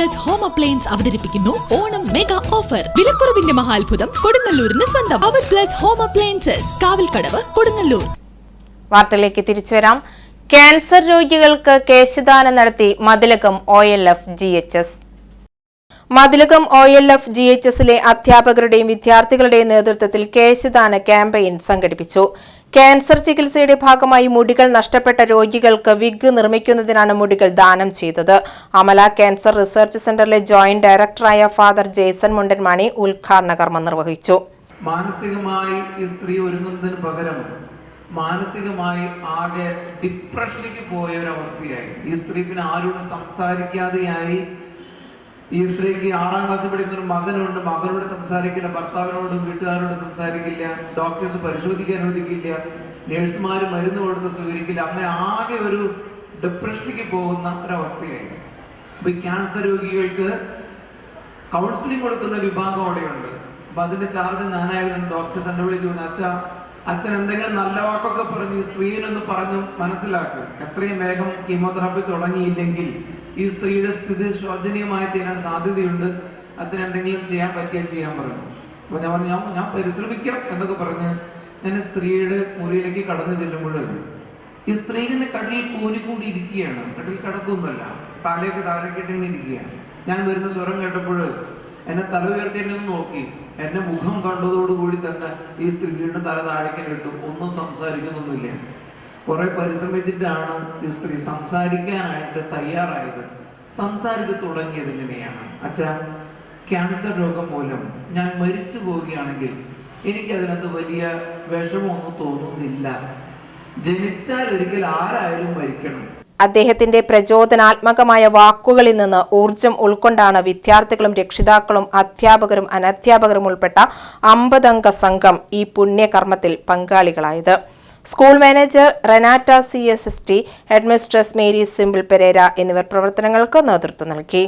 Plus home appliance അവതരിപ്പിക്കുന്നു. Onam mega offer വിലക്കുറവിന്റെ മഹാത്ഭുതം കൊടുങ്ങല്ലൂരിന് സ്വന്തം. അവർ plus home appliances Kavalkadavu Kodungallur. വാർത്തയിലേക്ക് തിരിച്ചു വരാം. ക്യാൻസർ രോഗികൾക്ക് കേശദാനം നടത്തി Mathilakam O L F G H S Mathilakam O L F G H എസിലെ അധ്യാപകരുടെയും വിദ്യാർത്ഥികളുടെയും നേതൃത്വത്തിൽ കേശദാന ക്യാമ്പയിൻ സംഘടിപ്പിച്ചു. ക്യാൻസർ ചികിത്സയുടെ ഭാഗമായി മുടികൾ നഷ്ടപ്പെട്ട രോഗികൾക്ക് വിഗ് നിർമ്മിക്കുന്നതിനാണ് മുടികൾ ദാനം ചെയ്തത്. അമല ക്യാൻസർ റിസർച്ച് സെന്ററിലെ ജോയിന്റ് ഡയറക്ടറായ ഫാദർ ജേസൺ മുണ്ടൻമാണി ഉദ്ഘാടന കർമ്മം നിർവഹിച്ചു. മാനസികമായി ഈ സ്ത്രീ ഒരുങ്ങുന്നതിന് പകരം മാനസികമായി ആകെ ഡിപ്രഷനിലേക്ക് പോയ ഒരു അവസ്ഥയായി. ഈ സ്ത്രീ പിന്നെ ആരോടും സംസാരിക്കാതെയായി ഈ സ്ത്രീക്ക് ആറാം ക്ലാസ്സിൽ പഠിക്കുന്ന ഒരു മകനുണ്ട്. മകനോട് സംസാരിക്കില്ല ഭർത്താവിനോടും വീട്ടുകാരോട് സംസാരിക്കില്ല ഡോക്ടേഴ്സ് പരിശോധിക്കാൻ അനുവദിക്കില്ല നേഴ്സുമാർ മരുന്ന് കൊടുത്ത് സ്വീകരിക്കില്ല. അങ്ങനെ ആകെ ഒരു ഡിപ്രഷനിലേക്ക് പോകുന്ന ഒരവസ്ഥയായി. അപ്പൊ ഈ ക്യാൻസർ രോഗികൾക്ക് കൗൺസിലിംഗ് കൊടുക്കുന്ന വിഭാഗം അവിടെയുണ്ട്. അപ്പൊ അതിന്റെ ചാർജ് ഞാനായിരുന്നു ഡോക്ടേഴ്സ് എന്നെ വിളിച്ചു അച്ഛ അച്ഛൻ എന്തെങ്കിലും നല്ല വാക്കൊക്കെ പറഞ്ഞ് ഈ സ്ത്രീനൊന്ന് പറഞ്ഞ് മനസ്സിലാക്കും. എത്രയും വേഗം കീമോതെറാപ്പി തുടങ്ങിയില്ലെങ്കിൽ ഈ സ്ത്രീയുടെ സ്ഥിതി ശോചനീയമായി തീരാൻ സാധ്യതയുണ്ട്. അച്ഛൻ എന്തെങ്കിലും ചെയ്യാൻ പറ്റിയാൽ ചെയ്യാൻ പറഞ്ഞു അപ്പൊ ഞാൻ പറഞ്ഞു ഞാൻ ഞാൻ പരിശ്രമിക്കാം എന്നൊക്കെ പറഞ്ഞ് ഞാൻ സ്ത്രീയുടെ മുറിയിലേക്ക് കടന്നു ചെല്ലുമ്പോൾ ഈ സ്ത്രീ ഇങ്ങനെ കടലിൽ കൂനിക്കൂടി ഇരിക്കുകയാണ് കടലിൽ കിടക്കൊന്നുമല്ല. തലയൊക്കെ താഴെ കിട്ടിങ്ങനെ ഇരിക്കുകയാണ്. ഞാൻ വരുന്ന സ്വരം കേട്ടപ്പോൾ എന്നെ തല ഉയർത്തി നോക്കി. എന്നെ മുഖം കണ്ടതോടുകൂടി തന്നെ ഈ സ്ത്രീ വീണ്ടും തല താഴേക്ക് ഇട്ടു ഒന്നും സംസാരിക്കുന്നൊന്നുമില്ല. കുറെ പരിശ്രമിച്ചിട്ടാണ് ഈ സ്ത്രീ സംസാരിക്കാനായിട്ട് തയ്യാറായത്. സംസാരിച്ച് തുടങ്ങിയത് ഇങ്ങനെയാണ്. അച്ഛാ ക്യാൻസർ രോഗം മൂലം ഞാൻ മരിച്ചു പോവുകയാണെങ്കിൽ എനിക്ക് അതിനകത്ത് വലിയ വിഷമമൊന്നും തോന്നുന്നില്ല. ജനിച്ചാൽ ഒരിക്കൽ ആരായാലും മരിക്കണം. അദ്ദേഹത്തിന്റെ പ്രചോദനാത്മകമായ വാക്കുകളിൽ നിന്ന് ഊർജം ഉൾക്കൊണ്ടാണ് വിദ്യാർത്ഥികളും രക്ഷിതാക്കളും അധ്യാപകരും അനധ്യാപകരും ഉൾപ്പെട്ട അമ്പതംഗ സംഘം ഈ പുണ്യകർമ്മത്തിൽ പങ്കാളികളായത്. School manager Renata C S S T headmistress Mary Simple Pereira എന്നിവർ പ്രവർത്തനങ്ങൾക്ക് നേതൃത്വം നൽകി.